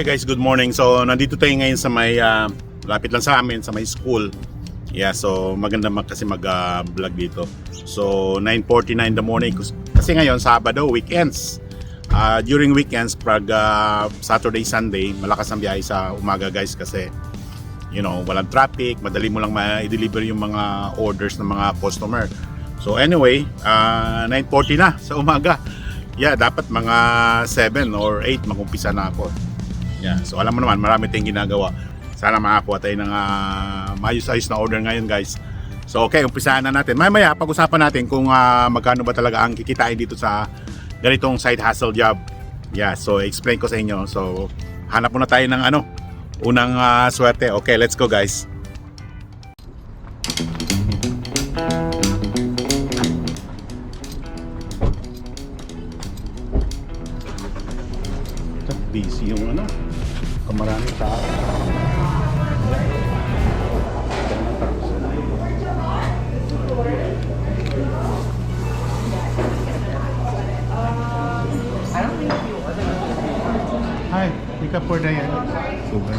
Okay guys, good morning. So nandito tayo ngayon sa may ah, lapit lang sa amin sa may school. Yeah, so maganda mag kasi mag-vlog dito. So 9:49 in the morning kasi ngayon Sabado, weekends. Ah, during weekends pag ah, Saturday, Sunday, malakas ang biyahe sa umaga guys kasi you know, walang traffic, madali mo lang ma-deliver yung mga orders ng mga customer. So anyway, ah, 9:40 na sa umaga. Yeah, dapat mga 7 or 8 magumpisa na ako. Yeah, so alam mo naman, marami tayong ginagawa. Sana makakuha tayo ng uh, maayos-ayos na order ngayon guys. So okay, umpisahan na natin. Maya-maya, pag-usapan natin kung ah, magkano ba talaga ang kikitain dito sa ganitong side hustle job. Yeah, so explain ko sa inyo. So hanap muna tayo ng ano, unang ah, swerte. Okay, let's go guys. busy yung ano, kamaraming tao. Hi, pick up for Diane. Super.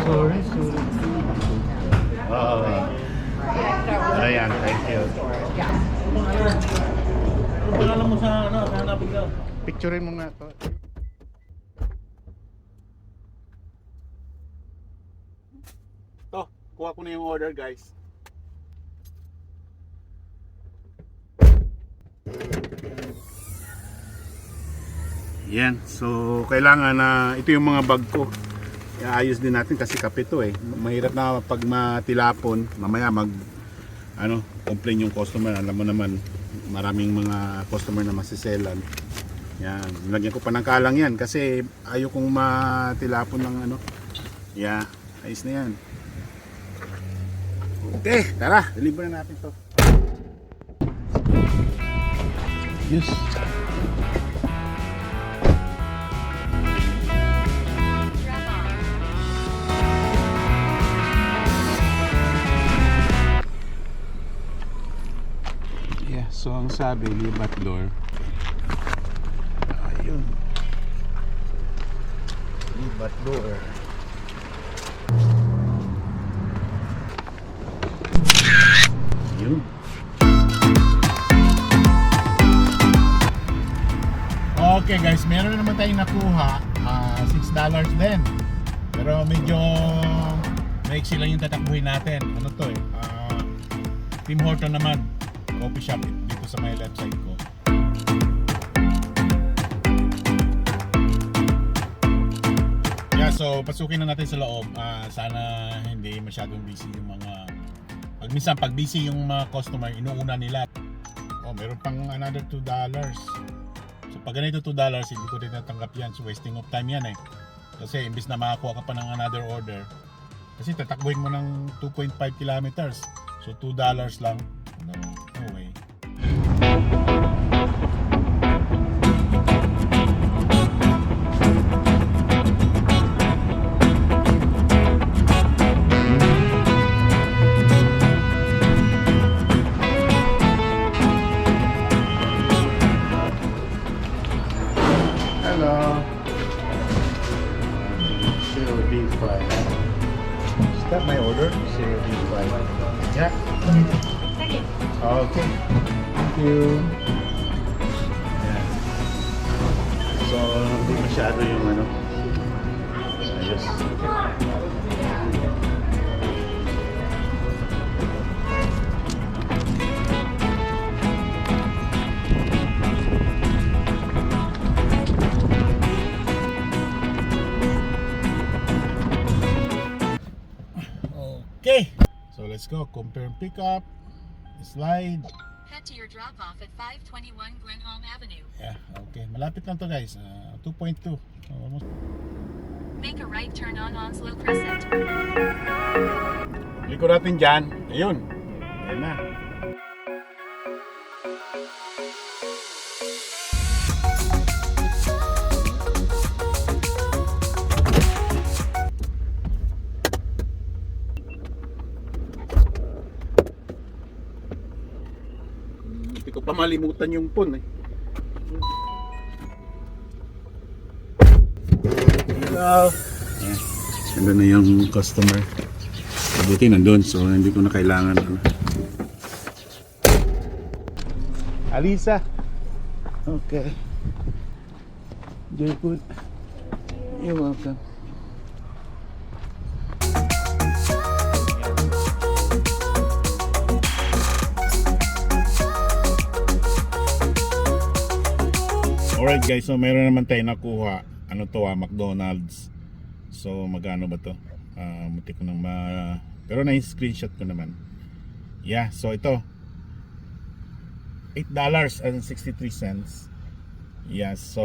Sorry, sorry. Oo. Ayan, thank you. Ano pangalan mo sa ano? Sa hanapin ka? Picturein mo nga to. Kuha ko na yung order guys. Yan, so kailangan na ito yung mga bag ko. Iayos din natin kasi kape to eh. Mahirap na pag matilapon, mamaya mag ano, complain yung customer. Alam mo naman, maraming mga customer na masiselan. Yan, nilagyan ko pa ng kalang yan kasi ayaw kong matilapon ng ano. Yeah, ayos na yan. Okay, tara, deliver na natin to. Yes. Yeah, so ang sabi, libat door. Ayun. Libat door. Yun. Okay guys, meron na naman tayong nakuha. ah, $6 din. Pero medyo maiksi lang yung tatakbuhin natin. Ano to eh? ah, Tim Horton naman. Coffee shop dito sa may left side ko. Yeah, so pasukin na natin sa loob. Ah, sana hindi masyadong busy yung mga pag minsan pag busy yung mga customer, inuuna nila. Oh, meron pang another $2. So pag ganito $2, hindi ko rin natanggap yan. So wasting of time yan eh. Kasi imbis na makakuha ka pa ng another order, kasi tatakbuhin mo ng 2.5 kilometers. So $2 lang. No, no way. Masyado yung ano. Ayos. Okay. So, let's go. Compare and pick up. Slide. Head to your drop off at 521 Glenholm Avenue. Yeah, okay. Malapit lang to guys. Ah, 2.2. So, almost. Make a right turn on Onslow Crescent. Liko natin dyan. Ayun. Ayun na. Malimutan yung pun eh. Hello. Ayan. Nandun na yung customer. Buti nandun, so hindi ko na kailangan. Ano. Alisa. Okay. Joy food. You're welcome. Alright guys, so meron naman tayo nakuha. Ano to ah, McDonald's. So magkano ba to? Ah, muti ko nang ma... Pero na-screenshot ko naman. Yeah, so ito. $8.63. Yeah, so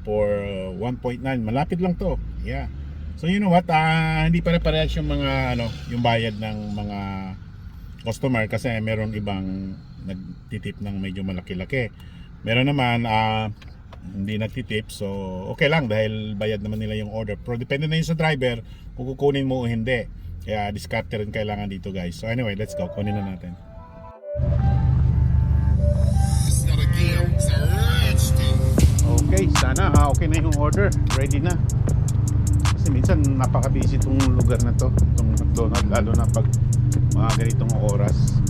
for 1.9, malapit lang to. Yeah. So you know what, ah, hindi pare-parehas yung mga ano, yung bayad ng mga customer kasi meron ibang nagtitip ng medyo malaki-laki. Meron naman ah, hindi nagtitip so okay lang dahil bayad naman nila yung order. Pero depende na yun sa driver kung kukunin mo o hindi. Kaya discarte rin kailangan dito guys. So anyway, let's go. Kunin na natin. Okay, sana ha, okay na yung order. Ready na. Kasi minsan napaka-busy itong lugar na to, itong McDonald's, lalo na pag mga ganitong oras,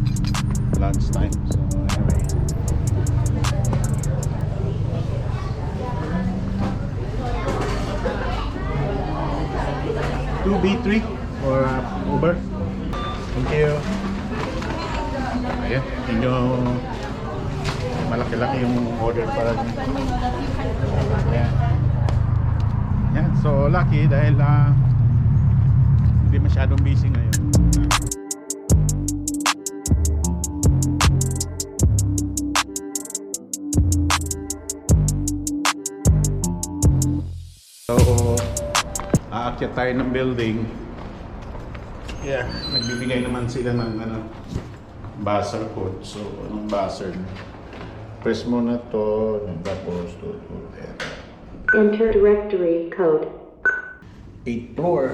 lunch time. So 2B3 or uh, Uber. Thank you. Ayan, inyo malaki-laki yung order para dun. Ayan. Ayan, so lucky dahil uh, hindi masyadong busy ngayon. So, aakyat tayo ng building. Yeah, nagbibigay naman sila ng ano, buzzer code. So, anong buzzer? Press mo na to, tapos to, to, to. Enter directory code. 8th floor.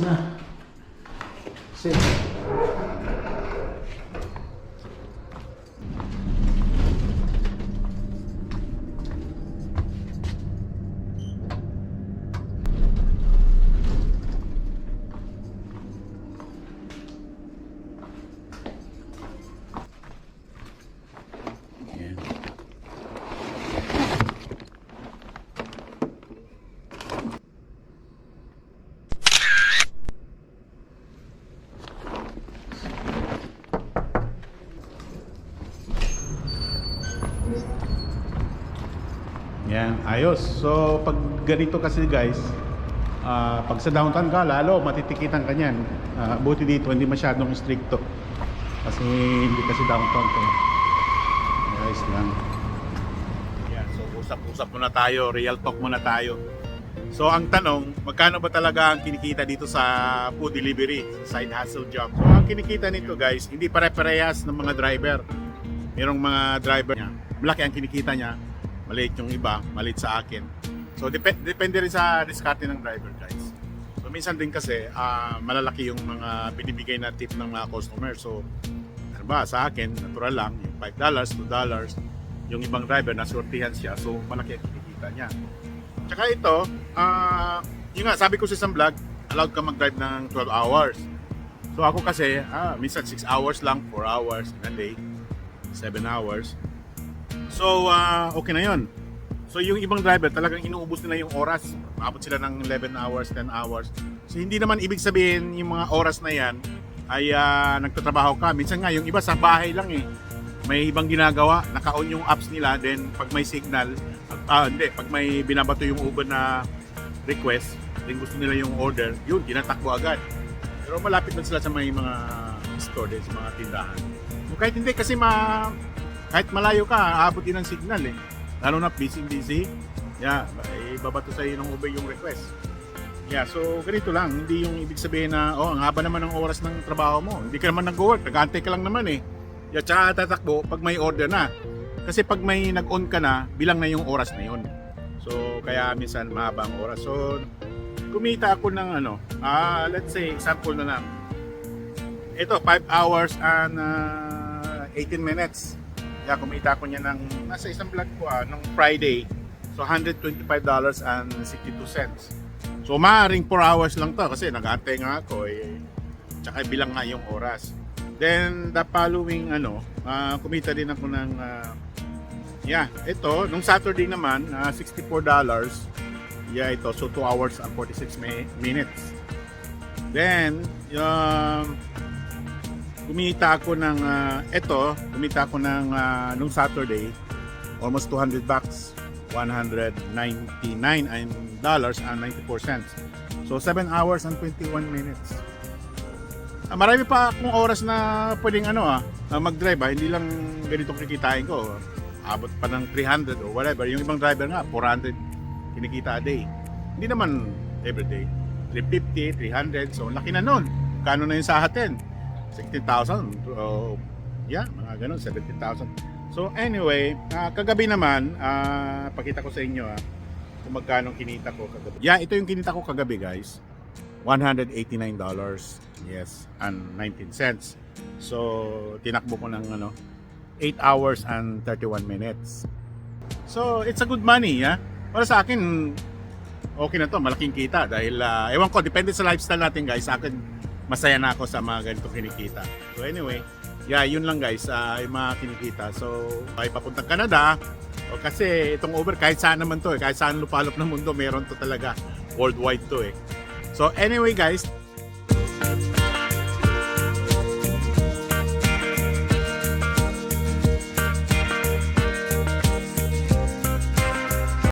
না Yan, ayos. So, pag ganito kasi guys, ah, pag sa downtown ka, lalo matitikitan ka niyan. Ah, buti dito, hindi masyadong stricto. Kasi hindi kasi downtown to. Guys lang. Yan, so usap-usap muna tayo, real talk muna tayo. So ang tanong, magkano ba talaga ang kinikita dito sa food delivery, sa side hustle job? So ang kinikita nito guys, hindi pare-parehas ng mga driver. Merong mga driver niya, malaki ang kinikita niya, maliit yung iba, maliit sa akin. So dep- depende rin sa diskarte ng driver guys. So minsan din kasi ah, malalaki yung mga binibigay na tip ng mga customer. So ano ba, sa akin, natural lang, yung $5, $2, yung ibang driver, nasortihan siya, so malaki ang kinikita niya. Tsaka ito, ah, yun nga, sabi ko sa isang vlog, allowed ka mag-drive ng 12 hours. So ako kasi, ah, minsan 6 hours lang, 4 hours in a day, 7 hours. So, ah, okay na yun. So yung ibang driver, talagang inuubos nila yung oras. Maabot sila ng 11 hours, 10 hours. So hindi naman ibig sabihin yung mga oras na yan ay ah, nagtatrabaho ka. Minsan nga, yung iba sa bahay lang eh. May ibang ginagawa, naka-on yung apps nila, then pag may signal, ah hindi, pag may binabato yung Uber na request, then gusto nila yung order, yun, tinatakbo agad. Pero malapit lang sila sa may mga store din, sa mga tindahan. O kahit hindi, kasi ma, kahit malayo ka, aabot din ng signal eh. Lalo na busy busy, yeah, ibabato sa iyo ng Uber yung request. Yeah, so ganito lang, hindi yung ibig sabihin na, oh, ang haba naman ng oras ng trabaho mo. Hindi ka naman nag-work, nag-aantay ka lang naman eh. Yeah, tsaka tatakbo pag may order na. Kasi pag may nag-on ka na, bilang na yung oras na yun. So, kaya minsan mahaba ang oras. So, kumita ako ng ano, ah, let's say, example na lang. Ito, 5 hours and ah, 18 minutes. Kaya kumita ko niya ng, nasa isang vlog ko ah, nung Friday. So, $125.62. So, maaaring 4 hours lang to kasi nag-aantay nga ako eh. Tsaka bilang nga yung oras. Then, the following ano, ah, kumita din ako ng ah, Yeah, ito, nung Saturday naman, ah, $64. Yeah, ito. So, 2 hours and 46 mi- minutes. Then, yung kumita ako ng, ah, ito, kumita ako ng, ah, nung Saturday, almost 200 bucks. 199 and dollars and 94 cents. So, 7 hours and 21 minutes. Ah, marami pa akong oras na pwedeng ano ah, ah, mag-drive ah. Hindi lang ganito kikitain ko. Abot pa ng 300 or whatever. Yung ibang driver nga, 400 kinikita a day. Hindi naman everyday. 350, 300. So, laki na nun. Kano na yun sa atin? 16,000. So, yeah, mga ganun, 17,000. So, anyway, ah, kagabi naman, ah, pakita ko sa inyo ah, kung magkano kinita ko kagabi. Yeah, ito yung kinita ko kagabi, guys. $189. Yes, and 19 cents. So, tinakbo ko ng ano, 8 hours and 31 minutes. So, it's a good money, yeah? Para sa akin, okay na to, malaking kita dahil uh, ewan ko, depende sa lifestyle natin guys. Sa akin, masaya na ako sa mga ganitong kinikita. So anyway, yeah, yun lang guys, uh, yung mga kinikita. So, ay papuntang Canada, o kasi itong Uber, kahit saan naman to eh, kahit saan lupalop ng mundo, meron to talaga. Worldwide to eh. So anyway guys,